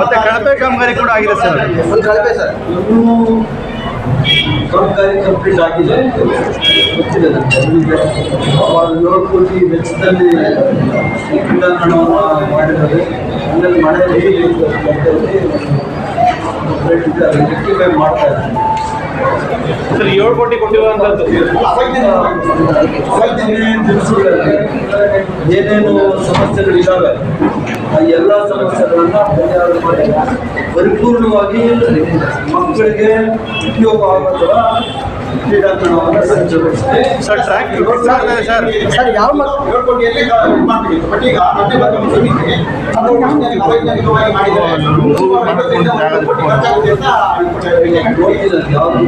ಮತ್ತೆ ಕಳಪೆ ಕಾಮಗಾರಿ ಕೂಡ ಆಗಿದೆ ಸರ್. ಒಂದು ಕಳಪೆ ಸರ್. ಇನ್ನೂ ಕಾಮಗಾರಿ ಕಂಪ್ಲೀಟ್ ಆಗಿದೆ ಗೊತ್ತಿದೆ ಅವರು ಏಳು ಕೋಟಿ ವೆಚ್ಚದಲ್ಲಿ ಕ್ರೀಡಾಂಗಣವನ್ನು ಮಾಡಿದ್ದಾರೆ ಮಳೆ ರೆಕ್ಟಿಫೈ ಮಾಡ್ತಾ ಇದ್ದಾರೆ. ಸರ್ ಏಳು ಕೋಟಿ ದಿವಸಗಳಲ್ಲಿ ಏನೇನು ಸಮಸ್ಯೆಗಳಿದ್ದಾವೆ ಆ ಎಲ್ಲ ಸಮಸ್ಯೆಗಳನ್ನ ಪರಿಹಾರ ಮಾಡಿ ಪರಿಪೂರ್ಣವಾಗಿ ಮಕ್ಕಳಿಗೆ ಉಪಯೋಗ ಆಗೋ ಥರ ಕ್ರೀಡಾಂಗಣವನ್ನು ಸಜ್ಜುಗೊಳಿಸಿದೆ ಸರ್ ಟ್ರ್ಯಾಕ್ ಸರ್ ಸರ್ ಯಾವ ಮಕ್ಕಳು ಕೋಟಿಯಲ್ಲಿ. ಬಟ್ ಈಗ ಸಮಿತಿಗೆ ಅವೈಜ್ಞಾನಿಕವಾಗಿ ಮಾಡಿದ್ದಾರೆ.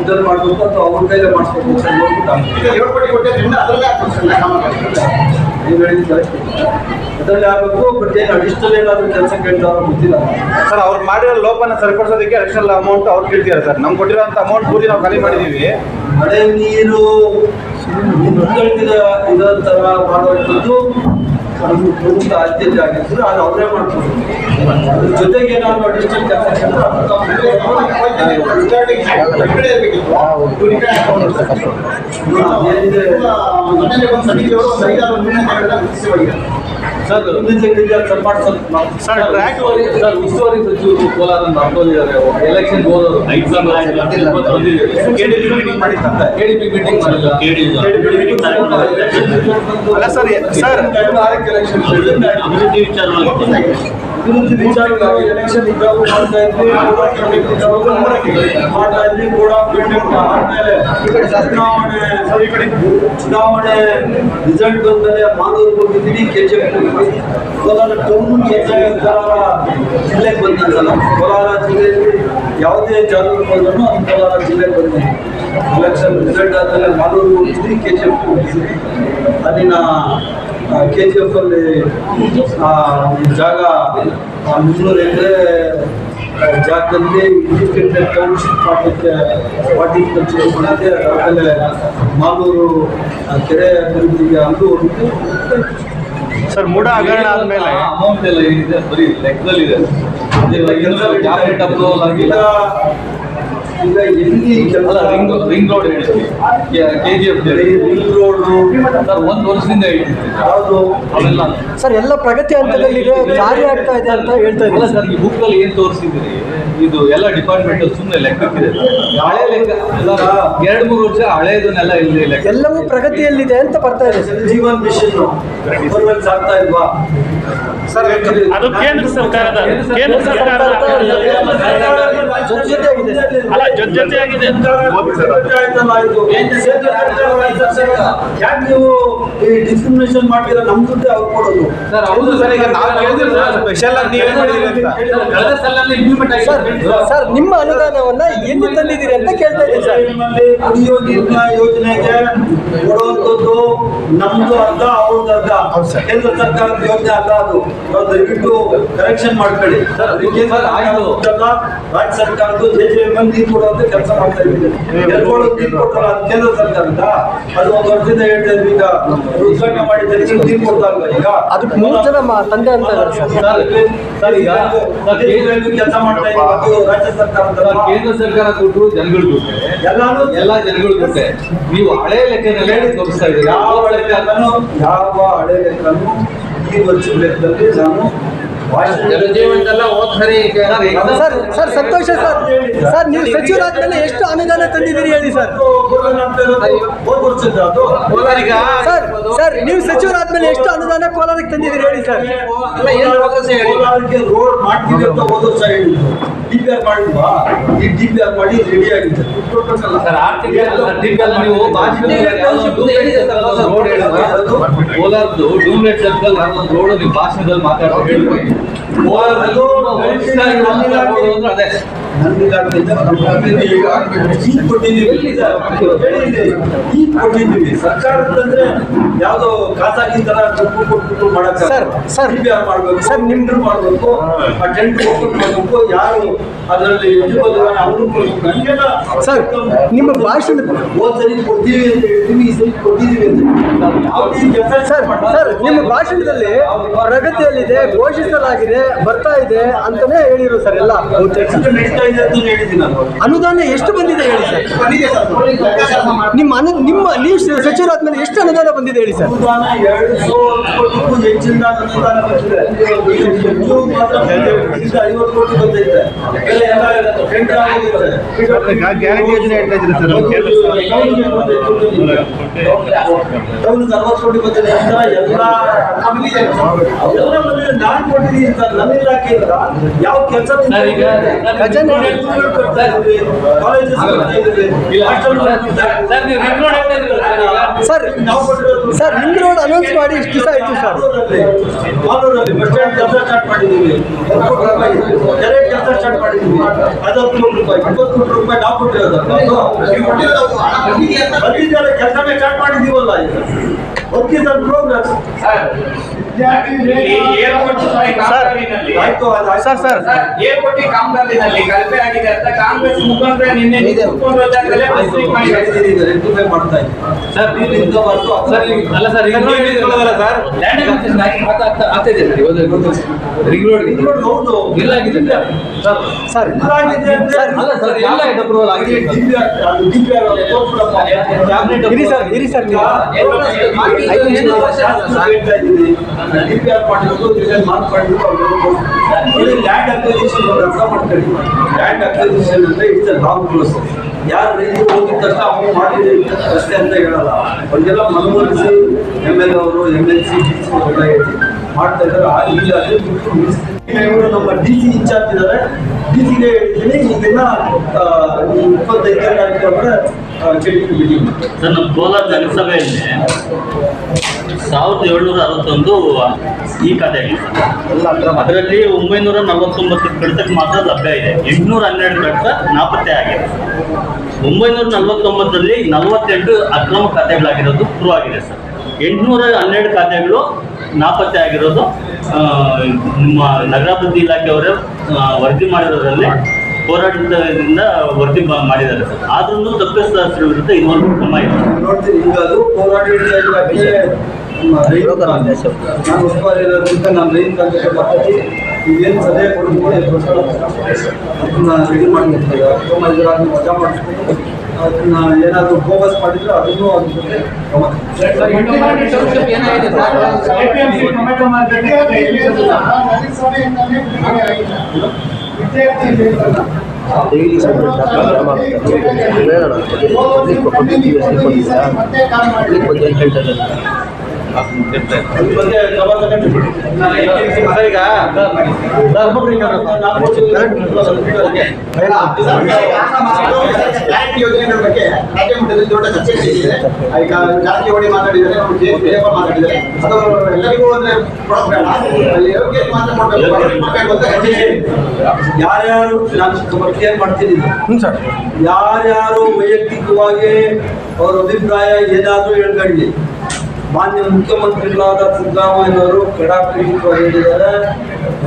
ದುಡ್ಡಲ್ಲಿ ಮಾಡಬೇಕು ಅಥವಾ ಅವ್ರ ಕೈಲೇ ಮಾಡಿಸ್ಬೇಕು ಅಂತ ನೀವು ಹೇಳಿದ್ದು ಕರೆಕ್ಟ್ ಅದರಲ್ಲಿ ಆಗಬೇಕು ಬಟ್ ಏನು ಅಡಿಷನಲ್ ಏನಾದರೂ ಕೆಲಸ ಕೇಳ್ತಾರೋ ಗೊತ್ತಿಲ್ಲ. ಸರ್ ಅವ್ರು ಮಾಡಿರೋ ಲೋಪನ ಸರಿಪಡಿಸೋದಕ್ಕೆ ಅಡಿಷನಲ್ ಅಮೌಂಟ್ ಅವ್ರು ಕೇಳ್ತಿದ್ದಾರೆ ಸರ್. ನಮ್ಗೆ ಕೊಟ್ಟಿರೋಂಥ ಅಮೌಂಟ್ ಪೂರ್ತಿ ನಾವು ಖಾಲಿ ಮಾಡಿದ್ದೀವಿ ಮಳೆ ನೀರು ಇರೋ ಥರ ಮಾಡುವಂಥದ್ದು ನಮ್ಗೆ ಪ್ರಮುಖ ಆದ್ಯತೆ ಆಗಿರ್ತದೆ ಅದು ಅವರೇ ಮಾಡ್ತಾರೆ ಅದ್ರ ಜೊತೆಗೆ ಏನಾದ್ರು additional. Sir sir track sir ಉಸ್ತುವಾರಿ ಸಚಿವರು ಕೋಲಾರ ನಂಬೋದಿದ್ದಾರೆ ಎಲೆಕ್ಷನ್ ಹೋದವರು. KDP meeting ಮಾಡಿದ್ದಂತ ಕೆಡಿಪಿ ಮೀಟಿಂಗ್ ಮಾಡಿಲ್ಲ ಅಲ್ಲ ಸರ್ ಸರ್. ಅಭಿವೃದ್ಧಿ ವಿಚಾರವಾಗಿ ಎಲೆಕ್ಷನ್ ಇದ್ದಾಗ ಮಾಡ್ತಾ ಇದ್ವಿ ಮಾಡ್ತಾ ಇದ್ವಿ, ಕೂಡ ಬಿಲ್ಡಿಂಗ್ ಆದ್ಮೇಲೆ ಚುನಾವಣೆ ಚುನಾವಣೆ ರಿಸಲ್ಟ್ ಬಂದಮೇಲೆ ಮಾಲೂರು ಹೋಗಿದ್ದೀನಿ K G Kolar town G Kolar ಜಿಲ್ಲೆಗೆ ಕೋಲಾರ ಜಿಲ್ಲೆಯಲ್ಲಿ ಯಾವುದೇ ಜಾಗಕ್ಕೆ ಬಂದರೂ ಅದು ಕೋಲಾರ ಜಿಲ್ಲೆಗೆ ಬಂದಿದೆ. ಎಲೆಕ್ಷನ್ ರಿಸಲ್ಟ್ ಆದಮೇಲೆ ಮಾಲೂರು ಹೋಗಿದ್ವಿ ಕೆ ಜಿ ಎಫ್ ಅಲ್ಲಿನ ಕೆ ಜಿ ಎಫ್ ಅಲ್ಲಿ ಆ, ಜಾಗ ಆ, ಮುನ್ನೂರು ಎಕರೆ ಜಾಗದಲ್ಲಿ ಇಂಡಿಪೆಂಡೆಂಟ್ ಟೌನ್ಶಿಪ್ ಮಾಡಲಿಕ್ಕೆ ಪಾರ್ಟಿ ಕಚೇರಿ ಮಾಡಿದೆ ಆಮೇಲೆ ಮಾಲೂರು ಕೆರೆ ಅಭಿವೃದ್ಧಿಗೆ ಅಂದು ಹೋಗಿದ್ದು ಸರ್ ಮೂಡ ಹಗರಣ ಆದ್ಮೇಲೆ? ಅಮೌಂಟ್ ಎಲ್ಲ ಏನಿದೆ? ಬರೀ ಲೆಕ್ಕದಲ್ಲಿದೆ. ಇದೆ ಅಪ್ರೂವಲ್ ಆಗಿಲ್ಲ. ಈಗ ಎಲ್ಲಿ ಕೆಲಸ? ರಿಂಗ್ ರಿಂಗ್ ರೋಡ್ ಹೇಳಿದ್ವಿ. K G F ring road sir ಒಂದು ವರ್ಷದಿಂದ ಹೇಳ್ತಿದ್ವಿ. ಯಾವುದು? ಅವೆಲ್ಲ. ಸರ್ ಎಲ್ಲ ಪ್ರಗತಿ ಹಂತದಲ್ಲಿದೆ ಜಾರಿ ಆಗ್ತಾ ಇದೆ ಅಂತ ಹೇಳ್ತಾ ಅಲ್ಲ ಸರ್ ಈ ಬುಕ್ ಅಲ್ಲಿ ಏನ್ ತೋರಿಸಿದ್ರಿ ಇದು ಎಲ್ಲ ಡಿಪಾರ್ಟ್ಮೆಂಟ್ ಸುಮ್ಮನೆ ಲೆಕ್ಕಕ್ಕಿದೆ ಹಳೆ ಲೆಕ್ಕ ಎಲ್ಲ ಎರಡು ಮೂರು ವರ್ಷ ಹಳೆಯದನ್ನೆಲ್ಲ ಇಲ್ಲಿ ಲೆಕ್ಕ. ಎಲ್ಲವೂ ಪ್ರಗತಿಯಲ್ಲಿದೆ ಅಂತ ಬರ್ತಾ ಇದೆ ಸರ್. ಜೀವನ್ ಮಿಷನ್ ಸಾಕ್ತಾ ಆಗ್ತಾ ಇಲ್ವಾ? ಸರ್ ಅದು ಕೇಂದ್ರ ಸರ್ಕಾರದ ಕೇಂದ್ರ ಸರ್ಕಾರದ ಜೊತೆ ಜೊತೆಯಾಗಿದೆ. ಅಲ್ಲ ಜೊತೆಯಾಗಿದೆ. ಯಾಕೆ ನೀವು ಈ ಡಿಸ್ಕ್ರಿಮಿನೇಷನ್ ಮಾಡ್ತೀರಾ? ನಮ್ ದುಡ್ಡು ಅವ್ರು ಕೊಡೋದು. ಸರ್ ಹೌದು ಸರ್ ಈಗ ನಾವು ಕೇಳಿದ್ರೆ ಸ್ಪೆಷಲ್ ಆಗಿ ನೀವೇ ಮಾಡಿದ್ದೀರಿ ಅಂತ. ಕಳೆದ ಸಾಲಲ್ಲಿ ಇಂಪ್ಲಿಮೆಂಟ್ ಸರ್ ಆಗಿದೆ. ಸರ್ ನಿಮ್ಮ ಅನುದಾನವನ್ನ ಎಲ್ಲಿ ತಂದಿದ್ದೀರಿ ಅಂತ ಕೇಳ್ತಾ ಇದ್ದೀನಿ ಸರ್. ನಿಮ್ಮಲ್ಲಿ ಕುಡಿಯೋ ನೀರಿನ ಯೋಜನೆಗೆ ಕೊಡುವಂಥದ್ದು ನಮ್ದು ಅರ್ಧ ಅವ್ರದ್ದು ಅರ್ಧ. ಕೇಂದ್ರ ಸರ್ಕಾರದ ಯೋಜನೆ ಅಲ್ಲ ಅದು. ದಯವಿಟ್ಟು ಕರೆಕ್ಷನ್ ಮಾಡ್ಕೊಳ್ಳಿ. ಸರ್, ರಾಜ್ಯ ಸರ್ಕಾರದ್ದು ಜೆ ಜೆ ಮಂದಿ ನೀರು ಕೊಡುವಂತ ಕೆಲಸ ಮಾಡ್ತಾ ಇದ್ದೀವಿ. ಕೊಟ್ಟಲ್ಲ ಅದು ಕೇಂದ್ರ ಸರ್ಕಾರದ ಅದು ಒಂದು ವರ್ಷದಿಂದ ಹೇಳ್ತಾ ಇದ್ವಿ ಈಗ ಮಾಡಿ ಮಾಡಿದ್ದಾರೆ. ತೀರ್ಪು ಕೊಡ್ತಾ ಇಲ್ಲ ಈಗ? ಅದಕ್ಕೆ ಮೂರು ಜನ ಮಾ- ತಂದೆ ಅಂತ ಇದ್ದಾರೆ ಸರ್. ಸರ್ ಸರ್ ಈಗ ಸರ್ ಕೆಲಸ ಮಾಡ್ತಾ ಇದ್ದೀವಿ ಅದು ರಾಜ್ಯ ಸರ್ಕಾರ ಸರ್, ಕೇಂದ್ರ ಸರ್ಕಾರ ದುಡ್ಡು ಜನಗಳ ಜೊತೆ ಎಲ್ಲಾನು ಎಲ್ಲ ಜನಗಳ ಜೊತೆ ನೀವು ಹಳೆ ಲೆಕ್ಕದಲ್ಲಿ ತೋರಿಸ್ತಾ ಇದ್ದೀರಿ? ಯಾವ ಲೆಕ್ಕನೂ ಯಾವ ಹಳೆ ಲೆಕ್ಕನೂ ಈ ವರ್ಷದ ಲೆಕ್ಕದಲ್ಲಿ ನಾನು ಸರ್ ಸರ್ ಸಂತೋಷ ಸರ್. ಸರ್. ನೀವು ಸಚಿವರಾದ್ಮೇಲೆ ಎಷ್ಟು ಅನುದಾನ ತಂದಿದ್ದೀರಿ ಹೇಳಿ ಸರ್? ಸರ್ ಸರ್ ನೀವು ಸಚಿವರಾದ್ಮೇಲೆ ಎಷ್ಟು ಅನುದಾನ ಕೋಲಾರಕ್ಕೆ ತಂದಿದ್ದೀರಿ ಹೇಳಿ ಸರ್? ಕೋಲಾರಕ್ಕೆ ರೋಡ್ ಮಾಡ್ತೀವಿ ಅಂತ ಹೋದ್ರು ಸರ್ ಹೇಳಿದ್ರು. ಡಿ ಮಾಡುವ ಈ ಡಿಪಿಆರ್ ಮಾಡಿ ರೆಡಿ ಆಗಿದೆ ಕೋಲಾರದ್ದು ಡೂಮ್ಲೆಟ್ ಸರ್ಕಲ್ ಒಂದು ರೋಡ್ ನೀವು ಭಾಷಣದಲ್ಲಿ ಕೋಲಾರದಲ್ಲೂ ಅದೇ. ಈಗ ಕೊಟ್ಟಿದ್ದೀವಿ ಈಗ ಕೊಟ್ಟಿದ್ದೀವಿ ಸರ್ಕಾರದಂದ್ರೆ ಯಾವ್ದೋ ಖಾಸಗಿ ತರ ದುಡ್ಡು ಕೊಟ್ಬಿಟ್ಟು ಮಾಡಕ್ ಸರ್, ಸರ್. ಮಾಡಬೇಕು ಸರ್, ನಿಮ್ದು ಮಾಡ್ಬೇಕು ಆ ಟೆಂಟ್ ಓಪನ್ ಮಾಡ್ಬೇಕು ಯಾರು ಅದರಲ್ಲಿ ನನಗೆಲ್ಲ ಸರ್ ನಿಮ್ಮ ಭಾಷಣ ಹೋದ್ ಸರಿ ಕೊಡ್ತೀವಿ ಅಂತ ಹೇಳ್ತೀವಿ ಈ ಸರಿ ಕೊಟ್ಟಿದ್ದೀವಿ ಅಂತ ಸರ್ ಸರ್ ನಿಮ್ಮ ಭಾಷಣದಲ್ಲಿ ಪ್ರಗತಿಯಲ್ಲಿದೆ ಘೋಷಿಸಲಾಗಿದೆ ಬರ್ತಾ ಇದೆ ಅಂತಾನೆ ಹೇಳಿರು ಸರ್ ಎಲ್ಲ. ಅನುದಾನ ಎಷ್ಟು ಬಂದಿದೆ ಹೇಳಿ ಸರ್? ಬಂದಿದೆ ಸರ್. ನಿಮ್ಮ ಅನು ನಿಮ್ಮ ನೀವು ಸಚಿವರಾದ್ಮೇಲೆ ಎಷ್ಟು ಅನುದಾನ ಬಂದಿದೆ ಹೇಳಿ ಸರ್? ಗ್ಯಾರಂಟಿ ಯೋಜನೆ ಹೇಳ್ತಾ ಇದ್ದೀರಿ ಸರ್ ಅರವತ್ತು ಕೋಟಿ ಬಂದಿದೆ. ಎಲ್ಲ ನಾನು ಕೊಟ್ಟಿದ್ದೀನಿ ಸರ್ ನನ್ನ ಇಲಾಖೆಯಿಂದ ಯಾವ ಕೆಲಸ ಸರ್, ಈಗ ಖಜಾನೆ- sir sir ring road announce ಮಾಡಿ ಇಷ್ಟು ದಿವಸ ಆಯ್ತು ಸರ್. ಬಸ್ ಸ್ಟ್ಯಾಂಡ್ ಕೆಲಸ ಸ್ಟಾರ್ಟ್ ಮಾಡಿದ್ದೀವಿ ಕೆರೆ ಕೆಲಸ ಸ್ಟಾರ್ಟ್ ಅದತ್ತು ಕೋಟಿ ರೂಪಾಯಿ ಇಪ್ಪತ್ತು ರೂಪಾಯಿ ನಾವು ಕೊಟ್ಟಿರೋದು ಕೆಲಸನೇ ಸ್ಟಾರ್ಟ್ ಮಾಡಿದ್ದೀವಲ್ಲ ಈಗ ಓಕೆ ಸರ್ ಪ್ರೋಗ್ರೆಸ್ ಆಯ್ತು ಅದು ಆಯ್ತು. ಸರ್ ಸರ್ ಏರ್ಪೋರ್ಟಿ ಕಾಮಗಾರಿನಲ್ಲಿ ಕಳಪೆ ಆಗಿದೆ ಅಂತ ಕಾಂಗ್ರೆಸ್ ಮುಖಂಡರೇ ನಿನ್ನೆ ಮಾಡಿದ್ದಾರೆ. ಮಾಡ್ತಾ ಇದ್ದಾರೆ ಸರ್ ನೀವು ನಿಂತ್ಕೋಬಾರ್ದು, ಸರ್ ಅಲ್ಲ ಸರ್ ಈಗ ನೀವು ಹೇಳಿದ್ರಲ್ಲ ಸರ್ ಲ್ಯಾಂಡ್ ಅಕ್ವಿಸಿಷನ್ ಆಗಿ ಆಗ್ತಾ- ಆಗ್ತಾ- ಆಗ್ತಾ ಇದೆ ಸರ್ ರಿಂಗ್ ರೋಡ್ ಇದು ಹೌದು ಆಗಿದೆ ಸರ್ ಸರ್ ಸರ್, ಅಲ್ಲ ಸರ್ ಎಲ್ಲ ಇದು ಅಪ್ರೂವಲ್ ಆಗಿದೆ ತೋರ್ಸ್ಬಿಡಪ್ಪ. ಕ್ಯಾಬಿನೆಟ್ ಇರಿ ಸರ್ ಇರಿ ಸರ್ ನೀವು ಐದು ನಿಮಿಷ ಇದ್ದೀವಿ. DPR mark land acquisition land acquisition ಅಂದ್ರೆ ಇಟ್ಸ್ ಅ ಲಾಂಗ್ ಪ್ರೋಸೆಸ್. ಯಾರು ರೈತರು ಹೋಗಿದ ತಕ್ಷಣ ಅವ್ರು ಮಾಡಿದ್ರೆ ಅಷ್ಟೇ ಅಂತ ಹೇಳಲ್ಲ. ಅವ್ರಿಗೆಲ್ಲ ಮನವೊಲಿಸಿ ಎಂ ಎಲ್ ಅವರು M L C D C ಅವರೆಲ್ಲ ಮಾಡ್ತಾ ಇದ್ದಾರೆ. ಆ ಈಗ ಅದೇ ಬಿಟ್ಟು ಇವರು ನಮ್ಮ ಡಿ ಸಿ ಇನ್ಚಾರ್ಜ್ ಇದ್ದಾರೆ. ಡಿ ಸಿಗೆ ಹೇಳ್ತೀನಿ ಇದನ್ನ ದಿನ ಈ ಇಪ್ಪತ್ತೈದನೇ ತಾರೀಕು ಅಂದ್ರೆ ಚೆಟ್ಟಿ ಮೀಟಿಂಗ್ ಸರ್, ನಮ್ಮ ಕೋಲಾರ ನಗರಸಭೆಯಲ್ಲಿ ಸಾವಿರದ ಏಳ್ನೂರ ಅರವತ್ತೊಂದು ಈ ಖಾತೆ ಅದರಲ್ಲಿ ಒಂಬೈನೂರ ನಲವತ್ತೊಂಬತ್ತು ಕಡಿತಕ್ಕೆ ಮಾತ್ರ ಲಭ್ಯ ಇದೆ. ಎಂಟುನೂರ ಹನ್ನೆರಡು ಕಡಿತ ನಾಪತ್ತೆ ಆಗಿದೆ. ಒಂಬೈನೂರ ನಲವತ್ತೊಂಬತ್ತರಲ್ಲಿ ನಲವತ್ತೆಂಟು ಅಕ್ರಮ ಖಾತೆಗಳಾಗಿರೋದು ಪ್ರೂವ್ ಆಗಿದೆ ಸರ್. ಎಂಟುನೂರ ಹನ್ನೆರಡು ಖಾತೆಗಳು ನಾಪತ್ತೆ ಆಗಿರೋದು ನಿಮ್ಮ ನಗರಾಭಿವೃದ್ಧಿ ಇಲಾಖೆಯವರೇ ವರದಿ ಮಾಡಿರೋದ್ರಲ್ಲಿ ಹೋರಾಟದಿಂದ ವರದಿ ಮಾ- ಮಾಡಿದ್ದಾರೆ ಸರ್. ಆದ್ರೂ ತಪ್ಪಿಸ್ತಾರ ವಿರುದ್ಧ ಇನ್ನೊಂದು ಕ್ರಮ ಇದೆ. ನೋಡ್ತೀನಿ ಈಗ ಅದು ನಾನು ಉಸ್ತುವಾರಿ ಇರೋದ್ರಿಂದ ನಾನು ರೈತ ಕಾಂಗ್ರೆಸ್ ಮಾತಾಡಿ ಇವೇನು ಸಲಹೆ ಕೊಡ್ತೀನಿ ಅದನ್ನ ರೆಡಿ ಮಾಡ್ಕೊಡ್ತಾರೆ ಕ್ರಮ ಇದ್ರಾಗ ಮಜಾ ಮಾಡಿಸ್ಕೊಂಡು ಅದನ್ನ ಏನಾದರೂ ಫೋಕಸ್ ಮಾಡಿದ್ರೆ ಅದನ್ನು ಅದ್ರ ಜೊತೆ ಕ್ರಮ ತಗೊಳ್ತಾರೆ. ಏನಾಗಿದೆ ಸರ್ ಅದ್ರ ಬಗ್ಗೆ ಕ್ರಮ ತಗೊಂಡಿದ್ದೀವಿ. ಯೋಜನೆಗಳ ಬಗ್ಗೆ ರಾಜ್ಯ ಮಟ್ಟದಲ್ಲಿ ದೊಡ್ಡ ಚರ್ಚೆ ನಡೆದಿದೆ ಈಗ ಜಾರಕಿಹೊಳಿ ಮಾತಾಡಿದ್ದಾರೆ ನಮ್ಮ ಜೆ ದೇವ ಮಾತಾಡಿದ್ದಾರೆ ಅದು ಎಲ್ಲರಿಗೂ ಅಂದ್ರೆ ಅಲ್ಲಿ ಮಾತ್ರ ಕೊಡ್ಬೇಕು ಅಂತ ಯಾರ್ಯಾರು ನಾನು ಕ್ಲಿಯರ್ ಮಾಡ್ತೀನಿ ಯಾರ್ಯಾರು ವೈಯಕ್ತಿಕವಾಗಿ ಅವ್ರ ಅಭಿಪ್ರಾಯ ಏನಾದರೂ ಹೇಳ್ಕೊಳ್ಳಿ. ಮಾನ್ಯ ಮುಖ್ಯಮಂತ್ರಿಗಳಾದ ಸಿದ್ದರಾಮಯ್ಯನವರು ಕಡಾಖಂಡಿತವಾಗಿ ಹೇಳಿದ್ದಾರೆ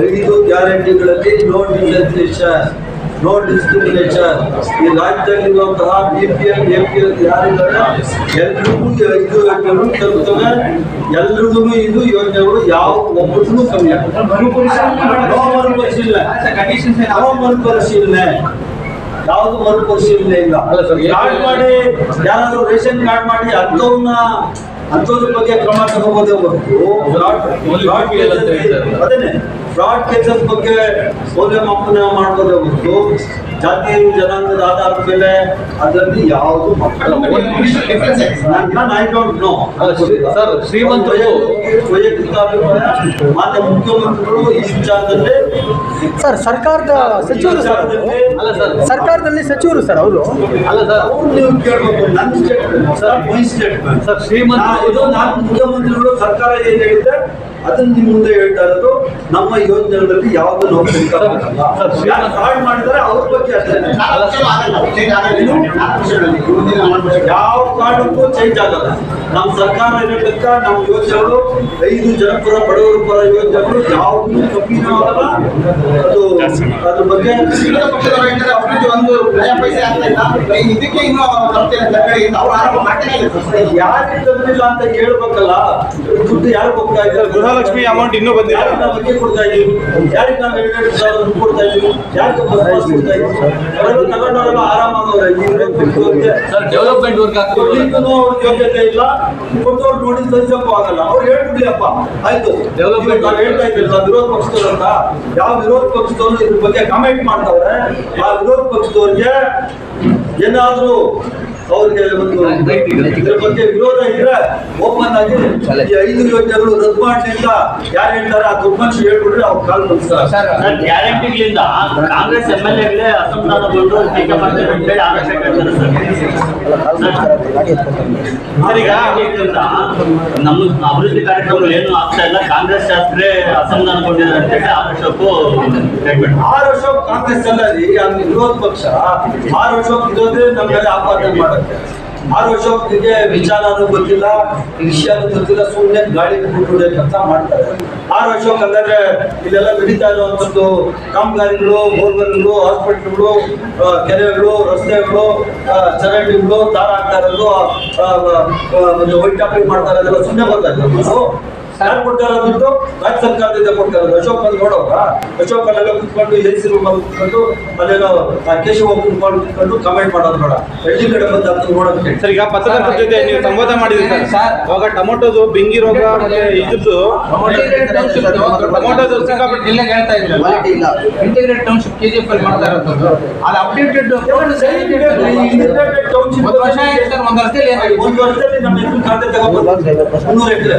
ಐದು ಗ್ಯಾರಂಟಿಗಳಲ್ಲಿ ನೋ ಡಿಫ್ರೆನ್ಸಿಯೇಷನ್ ನೋ ಡಿಸ್ಕ್ರಿಮಿನೇಷನ್ ಈ ರಾಜ್ಯದಲ್ಲಿರುವಂತಹ B P L A P L ಯಾರಿದ್ದಾರೆ ಎಲ್ರಿಗೂ ಐದು ಯೋಜನೆಗಳು ತಲುಪ್ತವೆ. ಎಲ್ರಿಗೂ ಇದು ಯೋಜನೆಗಳು ಯಾವ ಒಬ್ಬರಿಗೂ ಕಮ್ಮಿ ಮರುಪರಿಶೀಲನೆ. ಮರುಪರಿಶೀಲನೆ. ಯಾವುದು ಮರುಪರಿಶೀಲನೆ ಇಲ್ಲ. ಕಾರ್ಡ್ ಮಾಡಿ ಯಾರಾದರೂ ರೇಷನ್ ಕಾರ್ಡ್ ಮಾಡಿ ಅಂಥವನ್ನ ಅಂಥವ್ರ ಬಗ್ಗೆ ಕ್ರಮ ತಗೋಬೋದೇ ಹೊರತು ಅದೇನೆ ಫ್ರಾಡ್ ಕೇಸಸ್ ಬಗ್ಗೆ ಮೌಲ್ಯಮಾಪನ ಮಾಡ್ಬೋದೇ ಹೊರತು ಜಾತಿ ಜನಾಂಗದ ಆಧಾರದ ಮೇಲೆ ಅದರಲ್ಲಿ ಯಾವುದು ಶ್ರೀಮಂತರು ವೈಯಕ್ತಿಕ ಮಾನ್ಯ ಮುಖ್ಯಮಂತ್ರಿಗಳು ಈ ವಿಚಾರದಲ್ಲಿ ಸರ್ ಸರ್ಕಾರದ ಸಚಿವರು ಸರ್ ಅವರು. ಅಲ್ಲ ಸರ್. ಸರ್ಕಾರದಲ್ಲಿ ಸಚಿವರು ಸರ್ ಅವರು. ಅಲ್ಲ ಸರ್. ಅವ್ರು ನೀವು ಕೇಳಬೇಕು ನನ್ನ statement sir my statement sir ಶ್ರೀಮಂತ ಇದು ನಾನು ಮುಖ್ಯಮಂತ್ರಿಗಳು ಸರ್ಕಾರ ಏನ್ ಹೇಳಿದೆ? ಅದನ್ನ ನಿಮ್ ಮುಂದೆ ಹೇಳ್ತಾ ಇರೋದು ನಮ್ಮ ಯೋಜನೆಗಳಲ್ಲಿ ಯಾವ್ದು ನಾವು. ಯಾರು ಫ್ರಾಡ್ ಮಾಡಿದರೆ ಅವ್ರ ಬಗ್ಗೆ ಯಾವ ಕಾರಣಕ್ಕೂ ಚೇಂಜ್ ಆಗಲ್ಲ. ನಮ್ಮ ಸರ್ಕಾರ ಇರತಕ್ಕ ನಮ್ಮ ಯೋಜನೆಗಳು ಐದು ಜನಪರ ಬಡವರ ಪರ ಯೋಜನೆಗಳು ಯಾವುದು ಕಮ್ಮಿನೂ ಆಗಲ್ಲ. ಅದು ಅದ್ರ ಬಗ್ಗೆ ಒಂದು ಪೈಸೆ ಆಗ್ತಾ ಇಲ್ಲ. ಇದಕ್ಕೆ ಇನ್ನೂ ಅವ್ರು ಮಾಡ್ತಾನೆ. ಯಾರಿಗೆ ತಂದಿಲ್ಲ ಅಂತ ಕೇಳ್ಬೇಕಲ್ಲ? ದುಡ್ಡು ಯಾರು ಹೋಗ್ತಾ ಇದ್ದಾರೆ ಗೃಹಲಕ್ಷ್ಮಿ ಅಮೌಂಟ್ ಇನ್ನೂ ಬಂದಿಲ್ಲ. ಯಾರಿಗೆ ನಾವು ಬಗ್ಗೆ ಕೊಡ್ತಾ ಇದೀವಿ ಯಾರಿಗೆ ನಾವು ಎರಡು ಎರಡು ಸಾವಿರ ದುಡ್ಡು ಕೊಡ್ತಾ ಇದೀವಿ ಯಾರಿಗೆ ಬಸ್ ಕೊಡ್ತಾ ಇದೀವಿ ಅವರೆಲ್ಲ ತಗೊಂಡವರೆಲ್ಲ ಆರಾಮಾಗವ್ರೆ ಸರ್ ಡೆವಲಪ್ಮೆಂಟ್ ವರ್ಕ್ ಆಗ್ತಿದೆ ಕೊಡ್ಲಿಕ್ಕೂ ಅವ್ರ ಯೋಗ್ಯತೆ ಇಲ್ಲ. ಕೊಟ್ಟವ್ರು ನೋಡಿ ಸಹಿಸಕ್ಕೂ ಆಗಲ್ಲ. ಅವ್ರು ಹೇಳ್ಬಿಡ್ಲಿಯಪ್ಪ. ಆಯ್ತು. ಡೆವಲಪ್ಮೆಂಟ್ ನಾವು ಹೇಳ್ತಾ ಇದ್ದಿಲ್ಲ ವಿರೋಧ ಪಕ್ಷದವ್ರು ಅಂತ ಯಾವ ವಿರೋಧ ಪಕ್ಷದವ್ರು ಇದ್ರ ಬಗ್ಗೆ ಕಮೆಂಟ್ ಮಾಡ್ತಾವ್ರೆ ಆ ವಿರೋಧ ಪಕ್ಷದವ್ರಿಗೆ ಏನಾದ್ರೂ ಅವ್ರಿಗೆ ಒಂದು ಇದ್ರ ಬಗ್ಗೆ ವಿರೋಧ ಇದ್ರೆ ಓಪನ್ ಆಗಿ ಈ ಐದು ಯೋಜನೆಗಳು ರದ್ದು ಮಾಡಲಿಲ್ಲ ಯಾರು ಹೇಳ್ತಾರೆ? ಆ ದೊಡ್ಡ ಮನುಷ್ಯ ಹೇಳ್ಬಿಟ್ರೆ ಅವ್ರು ಕಾಲ್ ಸರ್ ಗ್ಯಾರಂಟಿಗಳಿಂದ ಕಾಂಗ್ರೆಸ್ ಎಂ ಎಲ್ ಎಗಳೇ ಅಸಮಾಧಾನಗೊಂಡು ಟೀಕೆ ಮಾಡ್ತಾರೆ ಅಂತ ಹೇಳಿ ಆರೋಪ ಸರ್. ಈಗ ನಮ್ಮ ಅಭಿವೃದ್ಧಿ ಕಾರ್ಯಕ್ರಮಗಳು ಏನು ಆಗ್ತಾ ಇಲ್ಲ. ಕಾಂಗ್ರೆಸ್ ಶಾಸ್ತ್ರೇ ಅಸಮಾಧಾನಗೊಂಡಿದ್ದಾರೆ ಅಂತ ಹೇಳಿ ಆರೋಪಕ್ಕೂ ಸ್ಟೇಟ್ಮೆಂಟ್ ಆರು ವರ್ಷ ಕಾಂಗ್ರೆಸ್ ಅಲ್ಲ ರೀ ಅಲ್ಲಿ ವಿರೋಧ ಪಕ್ಷ ಆರು ವರ್ಷ ಇರೋದೇ ನಮ್ಮ ಮೇಲೆ ಆಪಾದನೆ ಮಾಡುತ್ತೆ ಆರು ವರ್ಷ ಇದಕ್ಕೆ ವಿಚಾರನೂ ಗೊತ್ತಿಲ್ಲ ವಿಷಯನೂ ಗೊತ್ತಿಲ್ಲ ಸುಮ್ಮನೆ ಗಾಳಿ ಬಿಟ್ಟು ಕೆಲಸ ಮಾಡ್ತಾರೆ. ಆರು ವರ್ಷ ಹಂಗಾದ್ರೆ ಇಲ್ಲೆಲ್ಲ ನಡೀತಾ ಇರುವಂತದ್ದು ಕಾಮಗಾರಿಗಳು, ಬೋರ್ವೆಲ್ಗಳು, ಹಾಸ್ಪಿಟ್ಲ್ಗಳು ಕೆರೆಗಳು, ರಸ್ತೆಗಳು ಚರಂಡಿಗಳು ತಾರ ಹಾಕ್ತಾ ಇರೋದು ಒಂದು ವೈಟ್ ಟಾಪಿಂಗ್ ಮಾಡ್ತಾರೆ ಅದೆಲ್ಲ ಸುಮ್ಮನೆ ಬರ್ತಾ ಇರೋದು ಯಾರು ಕೊಡ್ತಾ ಬಿಟ್ಟು ರಾಜ್ಯ ಸರ್ಕಾರದಿಂದ ಕೊಡ್ತಾ ಇರೋದು ಅಶೋಕ್ ಬಂದು ನೋಡೋಕ ಅಶೋಕ್ ಅಲ್ಲೆಲ್ಲ ಕುತ್ಕೊಂಡು ಎಲ್ ಸಿ ರೂಮ್ ಕುತ್ಕೊಂಡು ಅಲ್ಲೆಲ್ಲ ಕೇಶವ ಕುತ್ಕೊಂಡು ಕುತ್ಕೊಂಡು ಕಮೆಂಟ್ ಮಾಡೋದು ಬೇಡ. ಹಳ್ಳಿ ಕಡೆ ಬಂದು ಅಂತ ನೋಡೋದಕ್ಕೆ ಸರ್ ಈಗ ಪತ್ರಕರ್ತರ ಜೊತೆ ನೀವು ಸಂವಾದ ಮಾಡಿದ್ರಿ ಸರ್. ಅವಾಗ ಟೊಮೊಟೊದು ಬೆಂಗಿ ರೋಗ ಇದ್ದು ಇದ್ರದ್ದು ಟೊಮೊಟೊದು ಸಿಕ್ಕಾಪಟ್ಟೆ ಇಲ್ಲ ಹೇಳ್ತಾ ಇದ್ರು ಇಂಟಿಗ್ರೇಟ್ ಟೌನ್ಶಿಪ್ ಕೆಜಿಎಫ್ ಅಲ್ಲಿ ಮಾಡ್ತಾ ಇರೋದು. ಅದು ಅಪ್ಡೇಟೆಡ್ ಒಂದು ವರ್ಷ ಆಯ್ತು ಸರ್ ಒಂದು ವರ್ಷದಲ್ಲಿ ಏನಾಗಿದೆ? ಒಂದು ವರ್ಷದಲ್ಲಿ ನಮ್ಮ ಹೆಸರು ಖಾತೆ ತಗೋಬಹುದು ಮುನ್ನೂರು ಎಕರೆ.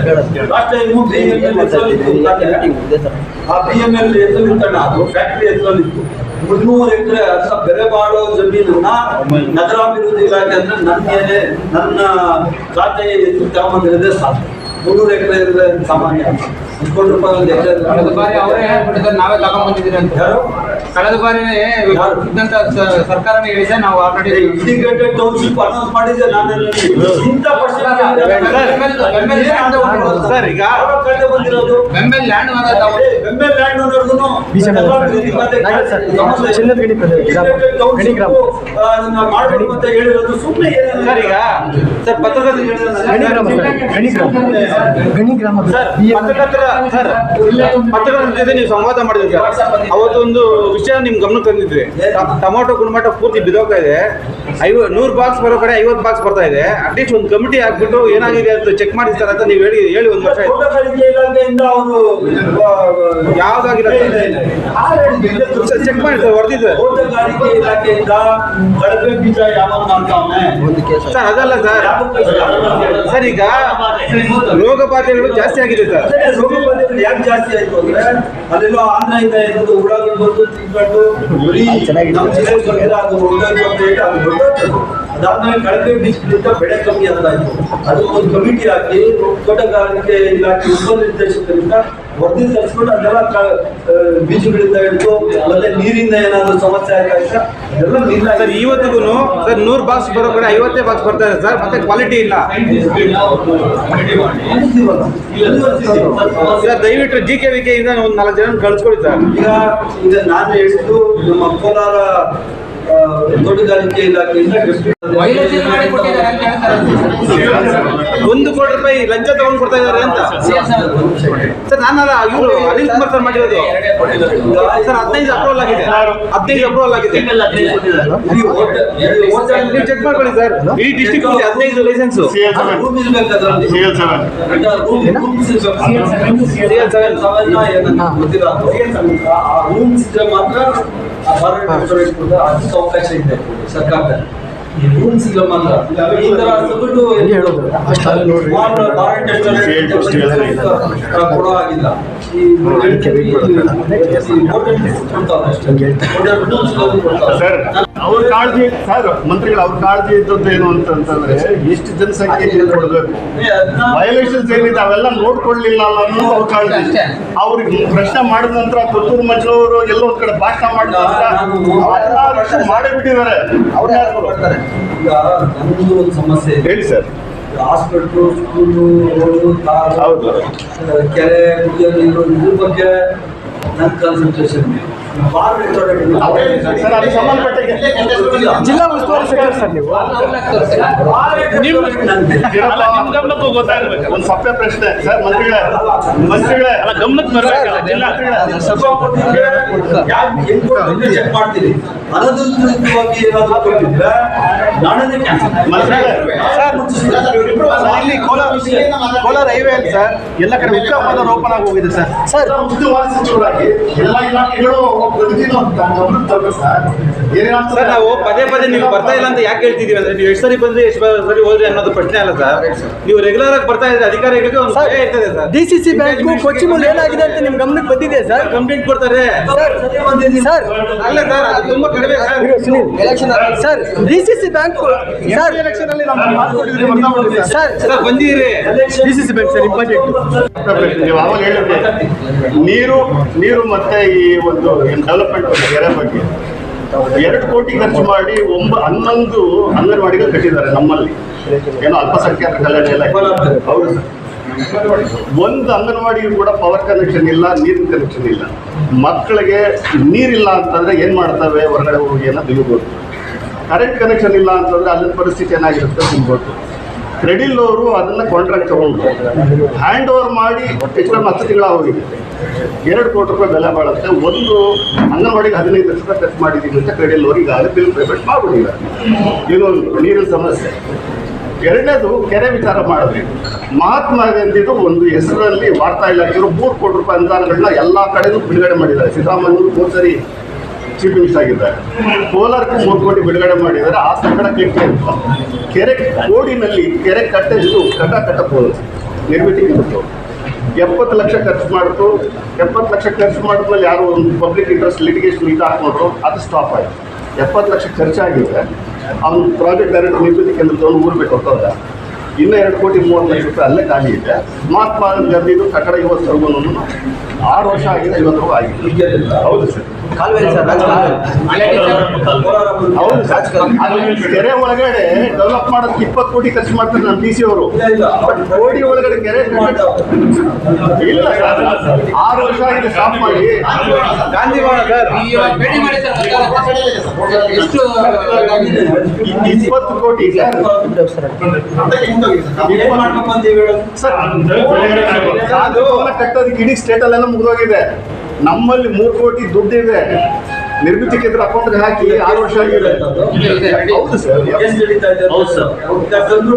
Last time B M L ಆ ಬಿ ಎಂ ಎಲ್ ಹೆಸರಿತ್ತಣ್ಣ ಅದು ಫ್ಯಾಕ್ಟ್ರಿ ಹೆಸರಲ್ಲಿತ್ತು ಮುನ್ನೂರು ಎಕರೆ ಅಂತ ಬೆಲೆ ಬಾಳೋ ಜಮೀನನ್ನ ನಗರಾಭಿವೃದ್ಧಿ ಇಲಾಖೆ ಅಂದ್ರೆ ನನ್ನೇನೆ ನನ್ನ ಖಾತೆಯ ಹೆಸರು ತಗೊಂಡಿರೋದೇ ಸಾಕು. ಮುನ್ನೂರು ಎಕರೆ ಇದೆ ಸಾಮಾನ್ಯ. ಇಪ್ಪತ್ತು ರೂಪಾಯಿ ಒಂದು ಕಳೆದ ಬಾರಿ ಅವರೇ ಎಕರೆ ಹೇಳ್ಬಿಟ್ಟಿದ್ದಾರೆ ನಾವೇ ತಗೊಂಡ್ಬಂದಿದ್ದೀರಿ ಅಂತ. ಯಾರು? ಕಳೆದ ಬಾರಿ ಇದ್ದಂತ ಸರ್ಕಾರನೇ ಹೇಳಿದೆ ನಾವು ಆಲ್ರೆಡಿ ಇಂಟಿಗ್ರೇಟೆಡ್ ಟೌನ್ಶಿಪ್ ಅನೌನ್ಸ್ ಮಾಡಿದ್ದೆ ನಾನು ಇಂಥ ಸರ್, ಈಗ ಬಂದಿರೋದು? ಬೆಂಬಲ್ ಲ್ಯಾಂಡ್ ಬೆಂಬಲ್ ಲ್ಯಾಂಡ್ ಅನ್ನೋರ್ಗುನು ಚಿನ್ನದ ಗಣಿ ಗ್ರಾಮ. ಗಣಿ ಸುಮ್ಮನೆ ಸರ್ ಈಗ ಸರ್ ಪತ್ರಕರ್ತರ ಗಣಿ ಗ್ರಾಮ ಸರ್, ಗಣಿ ಗ್ರಾಮ. ಗಣಿ ಗ್ರಾಮ ಸರ್ ಪತ್ರಕರ್ತರ ಸರ್ ಪತ್ರಕರ್ತರ ಜೊತೆ ನೀವು ಸಂವಾದ ಮಾಡಿದ್ರಿ ಸರ್ ಅವತ್ತೊಂದು ವಿಷಯ ನಿಮ್ ಗಮನಕ್ಕೆ ತಂದಿದ್ರಿ. ಟೊಮಾಟೊ ಗುಣಮಟ್ಟ ಪೂರ್ತಿ ಬಿದೋಗ್ತಾ ಇದೆ. ಐವ ನೂರು ಬಾಕ್ಸ್ ಬರೋ ಕಡೆ ಐವತ್ತು ಬಾಕ್ಸ್ ಬರ್ತಾ ಇದೆ. ಅಟ್ಲೀಸ್ಟ್ ಒಂದು ಕಮಿಟಿ ಹಾಕ್ಬಿಟ್ಟು ಏನಾಗಿದೆ ಅಂತ ಚೆಕ್ ಮಾಡಿಸ್ತಾರೆ ಅಂತ ನೀವು ಹೇಳಿ ಹೇಳಿ ಒಂದು ವರ್ಷ ಯಾವ್ದಾಗಿರುತ್ತೆ? ಚೆಕ್ ಮಾಡಿ ಸರ್ ಹೊಡೆದಿದೆ ತೋಟಗಾರಿಕೆ ಇಲಾಖೆಯಿಂದ ಕಳಪೆ ಬೀಜ ಯಾವ ಸರ್ ಅದಲ್ಲ ಸರ್. ಸರ್ ಈಗ ರೋಗ ಬಾಧೆಗಳು ಜಾಸ್ತಿ ಆಗಿದೆ ಸರ್. ರೋಗ ಬಾಧೆಗಳು ಯಾಕೆ ಜಾಸ್ತಿ ಆಯ್ತು ಅಂದ್ರೆ ಅಲ್ಲೆಲ್ಲೋ ಆಂಧ್ರದಿಂದ ಇರೋದು ಉಳ್ಳಾಗಡ್ಡಿ ಬಂದು ತಿನ್ಕೊಂಡು ಬರೀ ನಮ್ಮ ಜಿಲ್ಲೆಗೆ ಬಂದಿಲ್ಲ ಅದು ಹೊರಟೋಯ್ತು ಅಂತ ಹೇಳಿ ಅದು ಹೊರಟೋಯ್ತು ಅದಾದ್ಮೇಲೆ ಕಳಪೆ ಬೀಜಗಳಿಂದ ಬೆಳೆ ಕಮ್ಮಿ ಆದಾಯ್ತು ಅದು ಒಂದು ಕಮಿಟಿ ಹಾಕಿ ತೋಟಗಾರಿಕೆ ಇಲಾಖೆ ಉಪನಿರ್ದೇಶಕರಿಂದ ವರದಿ ತರಿಸ್ಕೊಂಡು ಅದೆಲ್ಲ ಬೀಜಗಳಿಂದ ಹಿಡಿದು ಮತ್ತೆ ನೀರಿಂದ ಏನಾದ್ರು ಸಮಸ್ಯೆ ಇದೆಲ್ಲ ನೀರಿನ ಸರ್ ಇವತ್ತಿಗೂ ಸರ್ ನೂರು ಬಾಕ್ಸ್ ಬರೋ ಕಡೆ ಐವತ್ತೇ ಬಾಕ್ಸ್ ಬರ್ತಾ ಇದೆ ಸರ್ ಮತ್ತೆ ಕ್ವಾಲಿಟಿ ಇಲ್ಲ. ಸರ್ ದಯವಿಟ್ಟು ಜಿ ಕೆ ವಿ ಕೆ ಇಂದ ಒಂದು ನಾಲ್ಕು ಜನ ಕಳಿಸ್ಕೊಳ್ಳಿ ಸರ್. ಈಗ ಈಗ ನಾನು ಹೇಳಿದ್ದು ನಮ್ಮ ಕೋಲಾರ ತೋಟಗಾರಿಕೆ ಇಲಾಖೆಯಿಂದ ವೈಲೇಷನ್ ಮಾಡಿ ಕೊಟ್ಟಿದ್ದಾರೆ ಅಂತ ಹೇಳ್ತಾರೆ. ಒಂದು ಕೋಟಿ ರೂಪಾಯಿ ಲಂಚ ತಗೊಂಡು ಕೊಡ್ತಾ ಇದ್ದಾರೆ ಅಂತ. ಸರ್ ನಾನಲ್ಲ ಇವರು ಅನಿಲ್ ಕುಮಾರ್ ಸರ್ ಮಾಡಿರೋದು. ಸರ್ ಹದಿನೈದು ಅಪ್ರೂವಲ್ ಆಗಿದೆ. ಹದಿನೈದು ಅಪ್ರೂವಲ್ ಆಗಿದೆ. ನೀವು ಚೆಕ್ ಮಾಡ್ಕೊಳ್ಳಿ ಸರ್. ಈ ಡಿಸ್ಟಿಕ್ ಅಲ್ಲಿ ಹದಿನೈದು ಲೈಸೆನ್ಸ್ ಮಾತ್ರ ಅವಕಾಶ ಇದೆ ಸರ್ಕಾರದಲ್ಲಿ. ಈ ಇಲ್ಲ. ಮಾತ್ರ ತರ ಕೊಡೋ ಆಗಿಲ್ಲ ಈ ಹೋಟೆಲ್ ಕೊಡ್ತಾರೆ ಅಷ್ಟೇ. ಹೋಟೆಲ್ ಕೊಡ್ತಾರೆ. ಅವ್ರ ಕಾಳಜಿ ಸರ್ ಮಂತ್ರಿಗಳು ಅವ್ರ ಕಾಳಜಿ ಇದ್ದದ್ದು ಏನು ಅಂತಂತಂದ್ರೆ ಎಷ್ಟು ಜನಸಂಖ್ಯೆ ಕೊಡಬೇಕು ವೈಲೇಷನ್ಸ್ ಏನಿದೆ ಅವೆಲ್ಲ ನೋಡ್ಕೊಳ್ಳಿಲ್ಲ ಅಲ್ಲ ಅನ್ನೋದು ಅವ್ರ ಕಾಳಜಿ. ಅವ್ರಿಗೆ ಪ್ರಶ್ನೆ ಮಾಡಿದ ನಂತರ ಪುತ್ತೂರು ಮಂಜುಳವರು ಎಲ್ಲೋ ಒಂದ್ ಕಡೆ ಭಾಷಣ ಮಾಡಿದ ನಂತರ ಎಲ್ಲ ಮಾಡೇ ಬಿಟ್ಟಿದ್ದಾರೆ ಅವ್ರು ಯಾರು ಬರ್ತಾರೆ ಈಗ ನಮ್ದು ಒಂದು ಸಮಸ್ಯೆ ಇದೆ. ಹೇಳಿ sir. Hospital school road car ಹೌದು. ಕೆರೆ ಕುಡಿಯೋ ನೀರು ಇದ್ರ ಬಗ್ಗೆ ನನ್ನ ಕಾನ್ಸಂಟ್ರೇಷನ್ ಸಂಬಂಧಪಟ್ಟ ಜಿಲ್ಲಾ ಉಸ್ತುವಾರಿ ಸಚಿವರು ಸರ್ ನೀವು? ಅಲ್ಲ, ನಿಮ್ ಗಮನಕ್ಕೂ ಗೊತ್ತಾಗಬೇಕು. ಒಂದು ಸಪ್ಪೆ ಪ್ರಶ್ನೆ. ಸರ್ ಮಂತ್ರಿಗಳೇ ಮಂತ್ರಿಗಳೇ. ಅಲ್ಲ ಗಮನಕ್ಕೆ ಬರಬೇಕಲ್ಲ ಜಿಲ್ಲಾ ಚೆಕ್ ಮಾಡ್ತೀನಿ ಅನಧಿಕೃತವಾಗಿ ಏನಾದ್ರು ಕೊಟ್ಟಿದ್ರೆ ಮಂತ್ರಿಗಳೇ ಇಲ್ಲಿ ಕೋಲಾರ ಕೋಲಾರ ಹೈವೇ ಅಲ್ಲಿ ಸರ್. ಎಲ್ಲ ಕಡೆ ವಿಜ್ಞಾಪನ ಓಪನ್ ಆಗಿ ಹೋಗಿದೆ ಸರ್. ಸರ್ ಉಸ್ತುವಾರಿ ಸಚಿವರಾಗಿ ಎಲ್ಲ ಇಲಾಖೆಗಳು ಸರ್ ನಾವು ಪದೇ ಪದೇ ನೀವು ಬರ್ತಾ ಇಲ್ಲ ಅಂತ ಯಾಕೆ ಹೇಳ್ತಿದೀವಿ ಅಂದ್ರೆ ನೀವು ಎಷ್ಟು ಸರಿ ಬಂದ್ರೆ ಎಷ್ಟು ಸರಿ ಹೋದ್ರೆ ಅನ್ನೋದು ಪ್ರಶ್ನೆ ಅಲ್ಲ ಸರ್. ನೀವು ರೆಗ್ಯುಲರ್ ಆಗಿ ಬರ್ತಾ ಇದ್ರೆ ಅಧಿಕಾರಿಗಳಿಗೆ ಒಂದು ಸಾರಿ ಇರ್ತದೆ sir. D C C bank ಕೊಚ್ಚಿಮಲ್ಲಿ ಏನಾಗಿದೆ ಅಂತ ನಿಮ್ ಗಮನಕ್ಕೆ ಬಂದಿದೆ ಸರ್? ಕಂಪ್ಲೇಂಟ್ ಕೊಡ್ತಾರೆ. ಸರ್ ಸರ್ ಅಲ್ಲ ಸರ್ ಅದು ತುಂಬಾ ಕಡಿಮೆ sir. Sir D C C bank sir election ಅಲ್ಲಿ ಸರ್. ಸರ್. ಬಂದಿರಿ. D C C bank sir important ನೀವು ಅವಾಗ ಹೇಳಿದ್ರೆ ನೀರು ನೀರು ಮತ್ತೆ ಈ ಒಂದು ಡೆವಲಪ್ಮೆಂಟ್ ಕೆರೆ ಬಗ್ಗೆ ಎರಡು ಕೋಟಿ ಖರ್ಚು ಮಾಡಿ ಒಂಬ, ಹನ್ನೊಂದು ಅಂಗನವಾಡಿಗಳು ಕಟ್ಟಿದ್ದಾರೆ ನಮ್ಮಲ್ಲಿ. ಏನೋ ಅಲ್ಪಸಂಖ್ಯಾತ ಕಲ್ಯಾಣ ಇಲ್ಲ ಹೌದು ಒಂದು ಅಂಗನವಾಡಿಗೂ ಕೂಡ ಪವರ್ ಕನೆಕ್ಷನ್ ಇಲ್ಲ, ನೀರಿನ ಕನೆಕ್ಷನ್ ಇಲ್ಲ. ಮಕ್ಕಳಿಗೆ ನೀರಿಲ್ಲ ಅಂತಂದ್ರೆ ಏನ್ ಮಾಡ್ತವೆ? ಹೊರಗಡೆ ಹೋಗಿ ಏನೋ ಕರೆಂಟ್ ಕನೆಕ್ಷನ್ ಇಲ್ಲ ಅಂತಂದ್ರೆ ಅಲ್ಲಿನ ಪರಿಸ್ಥಿತಿ ಏನಾಗಿರುತ್ತೆ ತಿಳ್ಬೋದು ಕ್ರೆಡಿಲ್ ಅವರು ಅದನ್ನ ಕಾಂಟ್ರಾಕ್ಟ್ ತಗೊಂಡು ಹ್ಯಾಂಡ್ ಓವರ್ ಮಾಡಿ ಹೆಚ್ಚಿನ ಹತ್ತು ತಿಂಗಳ ಹೋಗಿದೆ. ಎರಡು ಕೋಟಿ ರೂಪಾಯಿ ಬೆಲೆ ಬಾಳುತ್ತೆ. ಒಂದು ಅಂಗನವಾಡಿಗೆ ಹದಿನೈದು ಲಕ್ಷ ರೂಪಾಯಿ ಖರ್ಚು ಮಾಡಿದ್ದೀವಿ ಅಂತ ಕ್ರೆಡಿಲ್ ಅವರು ಈಗಾಗಲೇ ಬಿಲ್ ಪೇಮೆಂಟ್ ಮಾಡಿಬಿಟ್ಟಿದ್ದಾರೆ. ಇನ್ನೊಂದು ನೀರಿನ ಸಮಸ್ಯೆ. ಎರಡನೇದು ಕೆರೆ ವಿಚಾರ ಮಾಡಬೇಕು ಮಹಾತ್ಮ ಗಾಂಧಿದು ಒಂದು ಹೆಸರಲ್ಲಿ ವಾರ್ತಾ ಇಲಾಖೆಯವರು ಮೂರು ಕೋಟಿ ರೂಪಾಯಿ ಅನುದಾನಗಳನ್ನ ಎಲ್ಲ ಕಡೆನೂ ಬಿಡುಗಡೆ ಮಾಡಿದ್ದಾರೆ. ಸಿದ್ದರಾಮಯ್ಯವರು ಮೂರು ಸರಿ ಚೀಫ್ ಮಿನಿಸ್ಟರ್ ಆಗಿದ್ದಾರೆ ಕೋಲಾರಕ್ಕೆ ಮೂರು ಕೋಟಿ ಬಿಡುಗಡೆ ಮಾಡಿದರೆ ಆ ಸಂಕಟ ಅಂತ ಕೆರೆ ಕೋಡಿನಲ್ಲಿ ಕೆರೆ ಕಟ್ಟೆಷ್ಟು ಕಟ್ಟ ಕಟ್ಟಬಹುದು? ನಿರ್ಮಿತಿ ಕೊಟ್ಟು ಎಪ್ಪತ್ತು ಲಕ್ಷ ಖರ್ಚು ಮಾಡಿತು. ಎಪ್ಪತ್ತು ಲಕ್ಷ ಖರ್ಚು ಮಾಡಿದ್ಮೇಲೆ ಯಾರು ಒಂದು ಪಬ್ಲಿಕ್ ಇಂಟ್ರೆಸ್ಟ್ ಲಿಟಿಗೇಷನ್ ಇದು ಹಾಕೊಂಡ್ರು ಅದು ಸ್ಟಾಪ್ ಆಯಿತು. ಎಪ್ಪತ್ತು ಲಕ್ಷ ಖರ್ಚಾಗಿದೆ. ಅವ್ನು ಪ್ರಾಜೆಕ್ಟ್ ಡೈರೆಕ್ಟ್ ನಿರ್ಮಿತಿ ಊರು ಬೇಕು ಹೊರಟೋದ ಇನ್ನೂ ಎರಡು ಕೋಟಿ ಮೂವತ್ತು ಲಕ್ಷ ರೂಪಾಯಿ ಅಲ್ಲೇ ಖಾಲಿ ಇದೆ. ಮಹಾತ್ಮ ಗಾಂಧಿದು ಕಟ್ಟಡ ಇವತ್ತು ಸರ್ವನು ಆರು ವರ್ಷ ಆಗಿದೆ ಐವತ್ತು ರೂಪಾಯಿ ಆಗಿದೆ. ಹೌದು ಸರ್. ಹೌದು ಸರ್. ಕೆರೆ ಒಳಗಡೆ ಡೆವಲಪ್ ಮಾಡೋದಕ್ಕೆ ಇಪ್ಪತ್ತು ಕೋಟಿ ಖರ್ಚು ಮಾಡ್ತಾರೆ ನಮ್ಮ ಡಿ ಸಿ ಅವರು. ಬಟ್ ಕೋಟಿ ಒಳಗಡೆ ಕೆರೆ ಇಲ್ಲ ಸರ್ ಆರು ವರ್ಷ ಆಗಿದೆ ಸ್ಟಾಪ್ ಮಾಡಿ. ಗಾಂಧಿ ಭವನ ಸರ್. ಇವಾಗ ಮಾಡಿ ಸರ್. ಗೊತ್ತಾಗುತ್ತೆ. ಎಷ್ಟು ಇಪ್ಪತ್ತು ಕೋಟಿ. ಸರ್. ಕಟ್ಟೋದಕ್ಕೆ ಇಡೀ ಸ್ಟೇಟ್ ಅಲ್ಲೆಲ್ಲ ಮುಗಿದೋಗಿದೆ. ನಮ್ಮಲ್ಲಿ ಮೂರು ಕೋಟಿ ದುಡ್ಡಿದೆ. ನಿರ್ಮಿತಿ ಕೇಂದ್ರ ಅಕೌಂಟ್ ಹಾಕಿ ಆರು ವರ್ಷ ಆಗಿದೆ. ಹೌದು ಸರ್ ಏನ್ ನಡೀತಾ ಹೌದು ಸರ್. ಯಾಕಂದ್ರೆ